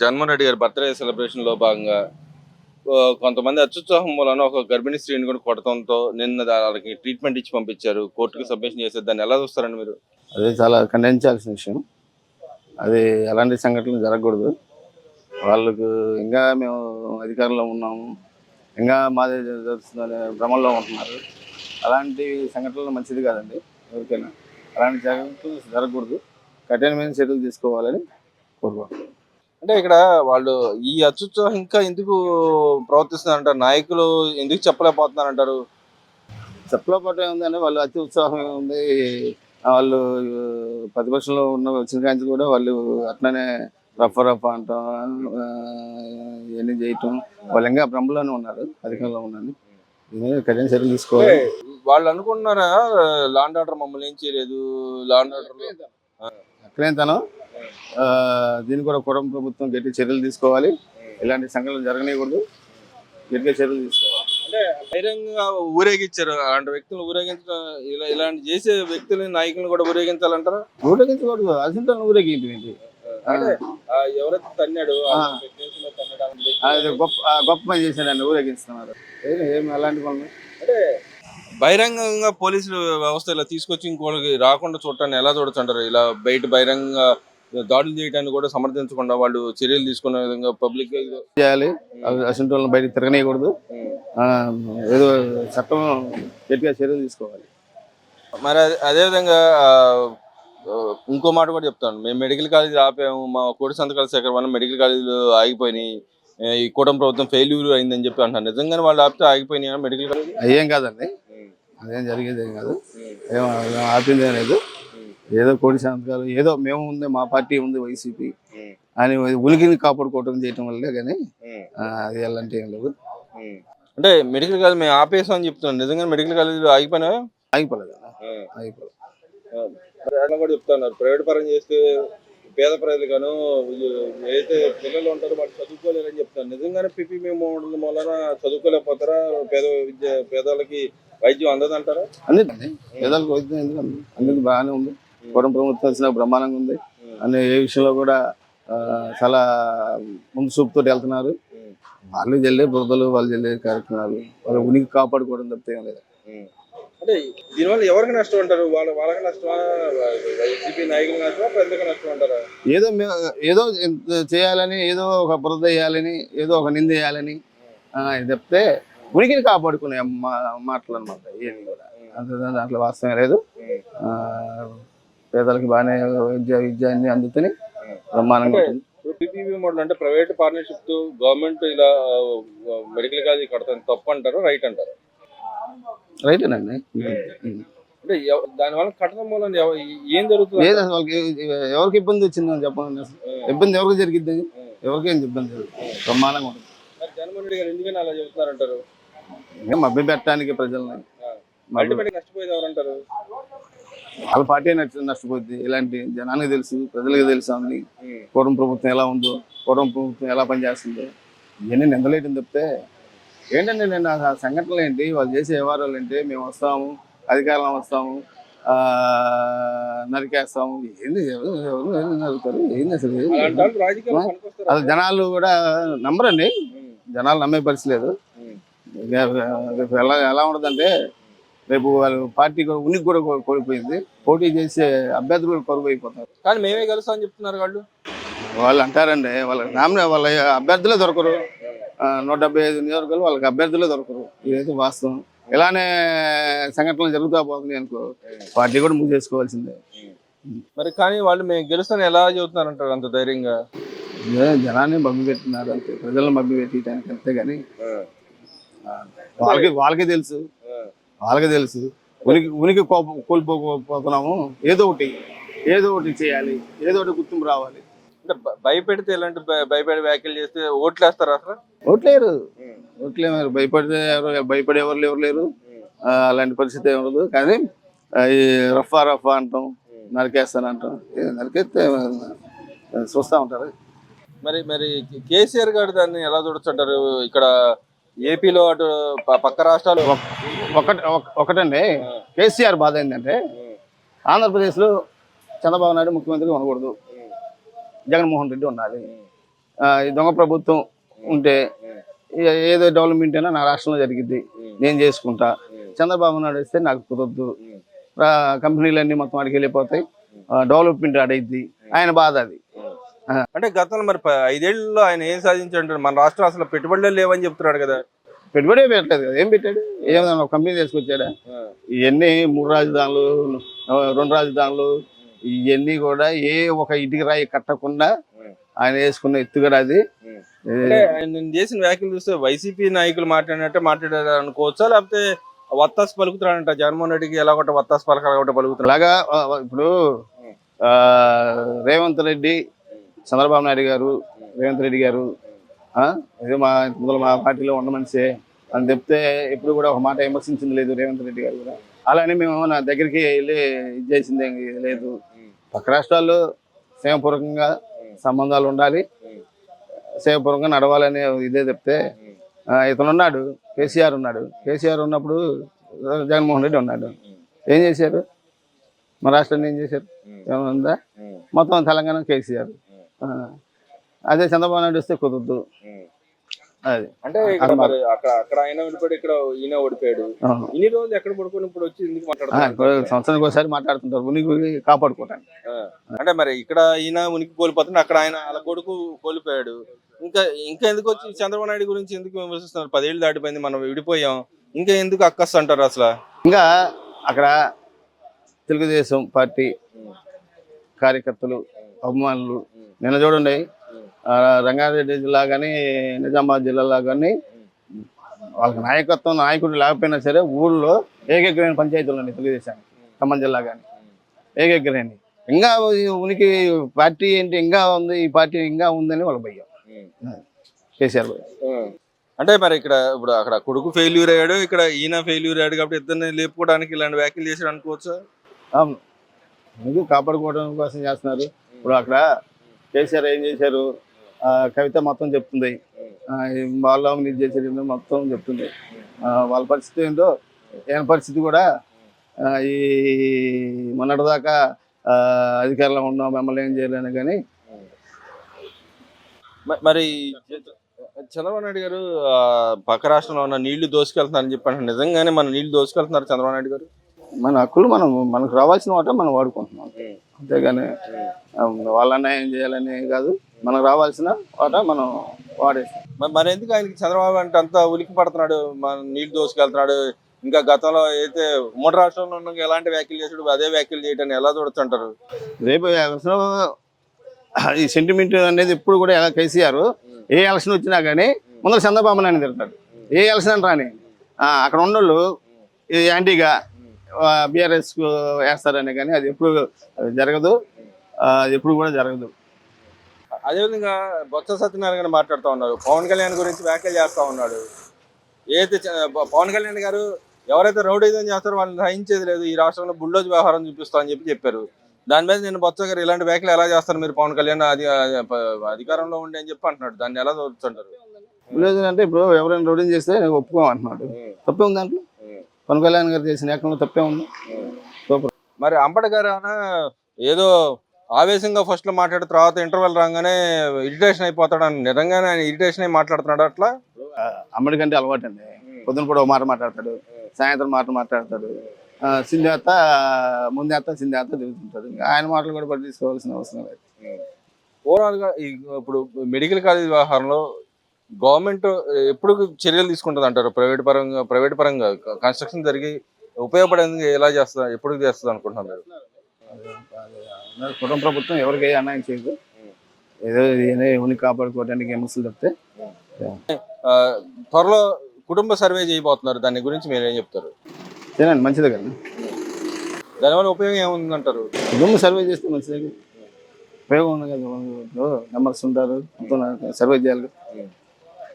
జగన్మోహన్ రెడ్డి గారి బర్త్డే సెలబ్రేషన్లో భాగంగా కొంతమంది అత్యుత్సాహం వలన ఒక గర్భిణీ స్త్రీని కూడా కొట్టడంతో నిన్న వాళ్ళకి ట్రీట్మెంట్ ఇచ్చి పంపించారు. కోర్టుకు సబ్మిషన్ చేశారు. దాన్ని ఎలా చూస్తారండి మీరు? అదే చాలా ఖండించాల్సిన విషయం. అది ఎలాంటి సంఘటనలు జరగకూడదు. వాళ్ళకు ఇంకా మేము అధికారంలో ఉన్నాము. ఇంకా మాదే జరుగుతుందనే భ్రమంలో ఉంటున్నారు. అలాంటి సంఘటనలు మంచిది కాదండి. ఎవరికైనా అలాంటి సంఘటనలు జరగకూడదు. కఠినమైన చర్యలు తీసుకోవాలని కోరుకుంటున్నాను అంటే ఇక్కడ వాళ్ళు ఈ అత్యుత్సాహం ఇంకా ఎందుకు ప్రవర్తిస్తున్నారంటారు నాయకులు ఎందుకు చెప్పలేకపోతున్నారంటారు? చెప్పలేకపోవటం ఏముందంటే వాళ్ళు అతి ఉత్సాహం ఉంది. వాళ్ళు ప్రతిపక్షంలో ఉన్న వచ్చిన కాంచి కూడా వాళ్ళు అట్లనే రఫ్ రఫ్ అంటాం ఇవన్నీ చేయటం. వాళ్ళు ఇంకా భ్రమలోనే ఉన్నారు అధికంలో ఉన్నారు మీద కఠిన చర్యలు తీసుకోవాలి. వాళ్ళు అనుకుంటున్నారా లాండ్ ఆర్డర్ మమ్మల్ని ఏం చేయలేదు లాండ్ ఆర్డర్ అక్కడే తను? దీన్ని కూడా కుటుంబ ప్రభుత్వం గట్టి చర్యలు తీసుకోవాలి. ఇలాంటి సంఘటనలు జరగనీయకూడదు. గట్టిగా చర్యలు తీసుకోవాలి. అంటే బహిరంగంగా ఊరేగించారు. అలాంటి వ్యక్తులు ఊరేగించడం ఇలా ఇలాంటి చేసే వ్యక్తులని నాయకులను కూడా ఊరేగించాలంటారా? ఊరేగించకూడదు. అసలు ఆ, ఎవరైతే తన్నాడు అది గొప్ప గొప్ప పని చేశాడండి. ఊరేగిస్తున్నారు. ఏం ఏం అలాంటి పనులు? అంటే బహిరంగంగా పోలీసులు వ్యవస్థ ఇలా తీసుకొచ్చి ఇంకోళ్ళకి రాకుండా చూడటాన్ని ఎలా చూడొచ్చు అంటారు? ఇలా బయట బహిరంగంగా దాడులు చేయడానికి కూడా సమర్థించకుండా వాళ్ళు చర్యలు తీసుకునే విధంగా పబ్లిక్ చేయాలి. అసలు వాళ్ళని బయటకు తిరగనీయకూడదు. ఆ, ఏదో చట్టం గట్టిగా చర్యలు తీసుకోవాలి. మరి అదే- అదేవిధంగా ఇంకో మాట కూడా చెప్తాను. మేము మెడికల్ కాలేజ్ ఆపాము. మా కోడి సంతకాల సేకరణ వల్ల మెడికల్ కాలేజీలు ఆగిపోయినాయి. ఈ కూటమి ప్రభుత్వం ఫెయిల్యూర్ అయిందని చెప్పి అంటారు నిజంగానే వాళ్ళు ఆపితే ఆగిపోయినాయి మెడికల్ కాలేజ్ అయ్యేం కాదండి. అదేం జరిగేది ఏం కాదు. ఏం ఏం ఆపింది లేదు. ఏదో కోడి సంతకాలు ఏదో మేము ఉంది మా పార్టీ ఉంది వైసీపీ అని ఉనికిని కాపాడుకోవటం చేయటం వల్లే కానీ అది ఎలాంటి ఏం లేదు. అంటే మెడికల్ కాలేజ్ మేము ఆపేసాం అని చెప్తున్నాం. నిజంగా మెడికల్ కాలేజీలు ఆగిపోయినా ఆగిపోలేదు. ఆగిపోలేదు. కూడా చెప్తున్నారు ప్రైవేట్ పరం చేస్తే పేద ప్రజలుగాను ఏదైతే పిల్లలు ఉంటారో వాళ్ళు చదువుకోలేరని చెప్తారు నిజంగానే పిపి మేము ఉండడం వలన చదువుకోలేకపోతారా? పేద విద్య పేదలకి వైద్యం అందదంటారా? అన్నిటి పేదలకు వైద్యం ఎందుకు? అన్నిటి బాగానే ఉంది. కుటుంబ ప్రభుత్వం వచ్చిన బ్రహ్మాండంగా ఉంది. అన్ని ఏ విషయంలో కూడా చాలా ముందు చూపుతో వెళ్తున్నారు. వాళ్ళు చెల్లే బురదలు వాళ్ళు చెల్లే కార్యక్రమాలు. వాళ్ళ ఉనికి కాపాడుకోవడం తప్పితే ఏం లేదు. అంటే దీనివల్ల ఎవరికి నష్టం అంటారు? వాళ్ళ వాళ్ళకి నష్టమా? వైసీపీ నాయకులకు నష్టమా? ప్రజలకు నష్టం అంటారా? ఏదో ఏదో చేయాలని ఏదో ఒక బురద వేయాలని ఏదో ఒక నింద వేయాలని తప్పితే ఉనికిని కాపాడుకునే మాటలు అనమాట ఇవన్నీ కూడా. అంత దాంట్లో వాస్తవం లేదు. ఆ, పేదలకి బాగానే విద్య విద్య అన్ని అందుతని బ్రహ్మాండంగా ఉంటుంది. పీపీపీ మోడల్ అంటే ప్రైవేట్ పార్ట్నర్షిప్తో గవర్నమెంట్ ఇలా మెడికల్ కాలేజ్ కడతాను తప్పు అంటారు? రైట్ అంటారు రైటేనండి అంటే ఎవ- దానివల్ల కట్టడం వల్ల ఏం జరుగుతుంది? ఏది అసలు వాళ్ళకి ఎవరికి ఇబ్బంది వచ్చిందని చెప్పండి అసలు. ఇబ్బంది ఎవరికి జరిగిద్ది? ఎవరికేం ఇబ్బంది లేదు. బ్రహ్మాండంగా ఉంటుంది. జగన్మోహన్ రెడ్డి గారు ఎందుకని అలా చెబుతున్నారంటారు? మభ్య పెట్టడానికి ప్రజల్ని. నష్టపోయేది ఎవరంటారు? వాళ్ళ పార్టీ నష్ట నష్టపోద్ది. ఇలాంటి జనానికి తెలుసు ప్రజలకు తెలుసు అని కూటమి ప్రభుత్వం ఎలా ఉందో కూటమి ప్రభుత్వం ఎలా పనిచేస్తుందో. ఇవన్నీ నిందలేయడం తప్పితే ఏంటంటే నేను ఆ సంఘటనలు ఏంటి? వాళ్ళు చేసే వ్యవహారాలు ఏంటి? మేము వస్తాము అధికారంలో వస్తాము నరికేస్తాము. ఏంది ఎవరు ఎవరు ఏం నరుకుతారు? ఏంది అసలు? అది జనాలు కూడా నమ్మరండి. జనాలు నమ్మే పరిస్థితి లేదు. ఎలా ఎలా ఉండదంటే రేపు వాళ్ళు పార్టీ ఉనికి కూడా కోల్పోయింది. పోటీ చేసే అభ్యర్థులు కూడా కరువు అయిపోతారు కానీ మేమే కలుస్తాం అని చెప్తున్నారు వాళ్ళు. వాళ్ళు అంటారండి వాళ్ళ నామినే వాళ్ళ అభ్యర్థులే దొరకరు. నూట డెబ్బై ఐదు నియోజకవర్గాలు వాళ్ళకి అభ్యర్థులే దొరకరు. ఇదైతే వాస్తవం. ఇలానే సంఘటనలు జరుగుతా పోతున్నాయి అనుకో పార్టీ కూడా మూవ్ చేసుకోవాల్సిందే. మరి కానీ వాళ్ళు మేము గెలుస్తాను ఎలా చెబుతున్నారంటారు అంత ధైర్యంగా? జనాన్ని మభ్య పెట్టినారు అంతే. ప్రజలను మభ్య పెట్టడానికి అంతే కానీ వాళ్ళకి వాళ్ళకి తెలుసు. వాళ్ళకి తెలుసు. ఉనికి ఉనికి కోప- కోల్పోకపోతున్నాము ఏదో ఒకటి ఏదో ఒకటి చేయాలి. ఏదో ఒకటి గుర్తింపు రావాలి. అంటే భయపెడితే ఎలాంటి భయ- భయపడి వ్యాఖ్యలు చేస్తే ఓట్లు వేస్తారా అసలు ఓట్లేరు ఓట్లేరు భయపడితే ఎవరు భయపడే ఎవరు ఎవరు లేరు అలాంటి పరిస్థితి ఏమి ఉండదు. కానీ ఈ రఫా రఫా అంటాం నరికేస్తాను అంటాం. నరికేస్తే చూస్తూ ఉంటారు. మరి మరి కేసీఆర్ గారు దాన్ని ఎలా చూడొచ్చు అంటారు? ఇక్కడ ఏపీలో అటు పక్క రాష్ట్రాలు ఒకటి ఒకటండి. కేసీఆర్ బాధ ఏంటంటే ఆంధ్రప్రదేశ్లో చంద్రబాబు నాయుడు ముఖ్యమంత్రిగా ఉండకూడదు. జగన్మోహన్ రెడ్డి ఉండాలి. ఈ దొంగ ప్రభుత్వం ఉంటే ఏదో డెవలప్మెంట్ అయినా నా రాష్ట్రంలో జరిగింది నేను చేసుకుంటా. చంద్రబాబు నాయుడు వస్తే నాకు కుదరదు. కంపెనీలన్నీ మొత్తం అడిగి వెళ్ళిపోతాయి. డెవలప్మెంట్ అడైద్ది ఆయన బాధ అది. అంటే గతంలో మరి ఐదేళ్ళలో ఆయన ఏం సాధించాడు మన రాష్ట్రం అసలు పెట్టుబడులే లేవని చెప్తున్నాడు కదా. పెట్టుబడే పెట్టలేదు కదా. ఏం పెట్టాడు? ఏమైనా కంపెనీ తీసుకొచ్చాడా? ఇవన్నీ మూడు రాజధానులు రెండు రాజధానులు ఇవన్నీ కూడా ఏ ఒక ఇటుక రాయి కట్టకుండా ఆయన వేసుకున్న ఎత్తుగడ అది. నేను చేసిన వ్యాఖ్యలు చూస్తే వైసీపీ నాయకులు మాట్లాడినట్టే మాట్లాడారు అనుకోవచ్చా లేకపోతే వత్తాసు పలుకుతాడంట జగన్మోహన్ రెడ్డికి ఎలా కొట్ట వత్తాసు పలకాలి ఒకటి పలుకుతాడు అలాగా ఇప్పుడు ఆ, రేవంత్ రెడ్డి చంద్రబాబు నాయుడు గారు రేవంత్ రెడ్డి గారు ఇది మా ఇంతకుముందు మా పార్టీలో ఉన్న మనిషే. అని చెప్తే ఎప్పుడు కూడా ఒక మాట విమర్శించింది లేదు రేవంత్ రెడ్డి గారు కూడా. అలానే మేము నా దగ్గరికి వెళ్ళి ఇది చేసింది ఏం లేదు. పక్క రాష్ట్రాల్లో స్నేహపూర్వకంగా సంబంధాలు ఉండాలి. సేవపూర్వకంగా నడవాలని ఇదే చెప్తే ఇతను ఉన్నాడు కేసీఆర్ ఉన్నాడు. కేసీఆర్ ఉన్నప్పుడు జగన్మోహన్ రెడ్డి ఉన్నాడు. ఏం చేశారు? మన రాష్ట్రాన్ని ఏం చేశారు? ఏమైనా ఉందా? మొత్తం తెలంగాణ కేసీఆర్. అదే చంద్రబాబు నాయుడు వస్తే కుదరదు. అది. అంటే అక్కడ అక్కడ ఆయన ఓడిపోయాడు ఇక్కడ ఈయన ఓడిపోయాడు. ఇన్ని రోజులు ఎక్కడ పడుకొని ఇప్పుడు వచ్చి ఎందుకు మాట్లాడుతున్నారు? సంవత్సరానికి ఒకసారి మాట్లాడుతుంటారు. ఉనికి కాపాడుకోవటానికి. అంటే మరి ఇక్కడ ఈయన ఉనికి కోల్పోతుంది అక్కడ ఆయన వాళ్ళ కొడుకు కోల్పోయాడు. ఇంకా ఇంకా ఎందుకు వచ్చి చంద్రబాబు నాయుడు గురించి ఎందుకు విమర్శిస్తున్నారు? పదేళ్ళు దాటిపోయింది మనం విడిపోయాం. ఇంకా ఎందుకు అక్కస్ అంటారు అసలు? ఇంకా అక్కడ తెలుగుదేశం పార్టీ కార్యకర్తలు అభిమానులు. నిన్న చూడండి రంగారెడ్డి జిల్లా కానీ నిజామాబాద్ జిల్లాలో కానీ వాళ్ళకి నాయకత్వం నాయకుడు లేకపోయినా సరే ఊళ్ళో ఏకగ్రహణ పంచాయతీలు ఉన్నాయి తెలుగుదేశానికి ఖమ్మం జిల్లా కానీ ఏకగ్రహణి ఇంకా ఉనికి పార్టీ ఏంటి ఇంకా ఉంది ఈ పార్టీ ఇంకా ఉందని వాళ్ళకి భయం. కేసీఆర్ భయం. అంటే మరి ఇక్కడ ఇప్పుడు అక్కడ కొడుకు ఫెయిల్యూర్ అయ్యాడు ఇక్కడ ఈయన ఫెయిల్యూర్ అయ్యాడు కాబట్టి ఇద్దరిని లేపుకోవడానికి ఇలాంటి వ్యాఖ్యలు చేశాడు అనుకోవచ్చు? అవును. ఎందుకు కాపాడుకోవడం కోసం చేస్తున్నారు? ఇప్పుడు అక్కడ కేసీఆర్ ఏం చేశారు? కవిత మొత్తం చెప్తుంది. వాళ్ళ ఇది చేశారు మొత్తం చెప్తుంది. వాళ్ళ పరిస్థితి ఏంటో ఈయన పరిస్థితి కూడా ఈ మొన్నటిదాకా అధికారంలో ఉన్నాం మిమ్మల్ని ఏం చేయలేను కానీ. మరి చంద్రబాబు నాయుడు గారు పక్క రాష్ట్రంలో ఉన్న నీళ్ళు దోసుకెళ్తున్నారని చెప్పి అంటున్నారు. నిజంగానే మన నీళ్ళు దోసుకెళ్తున్నారు చంద్రబాబు నాయుడు గారు? మన హక్కులు మనం మనకు రావాల్సిన వాట మనం వాడుకుంటున్నాం. అంతేగాని ఆ, వాళ్ళన్న ఏం చేయాలని కాదు. మనకు రావాల్సిన వాట మనం వాడేస్తాం. మరి ఎందుకు ఆయనకి చంద్రబాబు అంటే అంత ఉలికి పడుతున్నాడు? మన నీళ్ళు దోసుకెళ్తున్నాడు. ఇంకా గతంలో అయితే ఉమ్మడి రాష్ట్రంలో ఉన్న ఎలాంటి వ్యాఖ్యలు చేసాడు అదే వ్యాఖ్యలు చేయటాన్ని ఎలా చూడొచ్చు అంటారు రేపు ఈ సెంటిమెంట్ అనేది ఎప్పుడు కూడా ఎలా కేసీఆర్ ఏ ఎలక్షన్ వచ్చినా కానీ ముందర చంద్రబాబు నాయుడు తిడతాడు. ఏ ఎలక్షన్ అని రాని. అక్కడ ఉన్నోళ్ళు ఈ యాంటీగా బీఆర్ఎస్ వేస్తారని కానీ అది ఎప్పుడు జరగదు. ఎప్పుడు కూడా జరగదు. అదేవిధంగా బొత్స సత్యనారాయణ గారు మాట్లాడుతూ ఉన్నారు. పవన్ కళ్యాణ్ గురించి వ్యాఖ్యలు చేస్తూ ఉన్నాడు. ఏదైతే పవన్ కళ్యాణ్ గారు ఎవరైతే రౌడీజం చేస్తారో వాళ్ళని సహించేది లేదు. ఈ రాష్ట్రంలో బుల్డోజ్ వ్యవహారం చూపిస్తా అని చెప్పి చెప్పారు. దాని మీద నేను బొత్స గారు ఇలాంటి వ్యాఖ్యలు ఎలా చేస్తారు? మీరు పవన్ కళ్యాణ్ అది అధికారంలో ఉండి అని చెప్పి అంటున్నాడు. దాన్ని ఎలా చూస్తుంటారు? అంటే ఇప్పుడు ఎవరైనా రోడింగ్ చేస్తే నేను ఒప్పుకోమంటున్నాడు తప్పే ఉంది దాంట్లో? పవన్ కళ్యాణ్ గారు చేసిన ఏకంలో తప్పే ఉంది. సూపర్. మరి అంబటి గారు ఏదో ఆవేశంగా ఫస్ట్లో మాట్లాడిన తర్వాత ఇంటర్వెల్ రాగానే ఇరిటేషన్ అయిపోతాడు అని నిజంగానే ఆయన ఇరిటేషన్ అయి మాట్లాడుతున్నాడు అట్లా? అమ్మడికంటే అలవాటు అండి పొద్దున కూడా ఒక మాట మాట్లాడతాడు సాయంత్రం మాట మాట్లాడతాడు సింధేత ముందేత సింధేత తిరుగుతుంటాడు. ఆయన మాటలు కూడా పట్టించుకోవాల్సిన అవసరం లేదు. ఓవరాల్గా ఈ ఇప్పుడు మెడికల్ కాలేజ్ వ్యవహారంలో గవర్నమెంట్ ఎప్పుడు చర్యలు తీసుకుంటుంది అంటారు? ప్రైవేట్ పరంగా ప్రైవేట్ పరంగా కన్స్ట్రక్షన్ జరిగి ఉపయోగపడేందుకు ఎలా చేస్తుంది ఎప్పుడు చేస్తుంది అనుకుంటున్నారు కుటుంబ ప్రభుత్వం ఎవరికి అన్యాయం చేయదు. ఏదో ఎవరిని కాపాడుకోవడానికి ఎమర్సలు తప్పితే. త్వరలో కుటుంబ సర్వే చేయబోతున్నారు. దాని గురించి మీరు ఏం చెప్తారు? చేయండి మంచిదే కదా. దానివల్ల ఉపయోగం ఏముందంటారు? కుటుంబ సర్వే చేస్తే మంచిదే. ఉపయోగం ఉంది కదా నెంబర్స్ ఉంటారు సర్వే చేయాలి.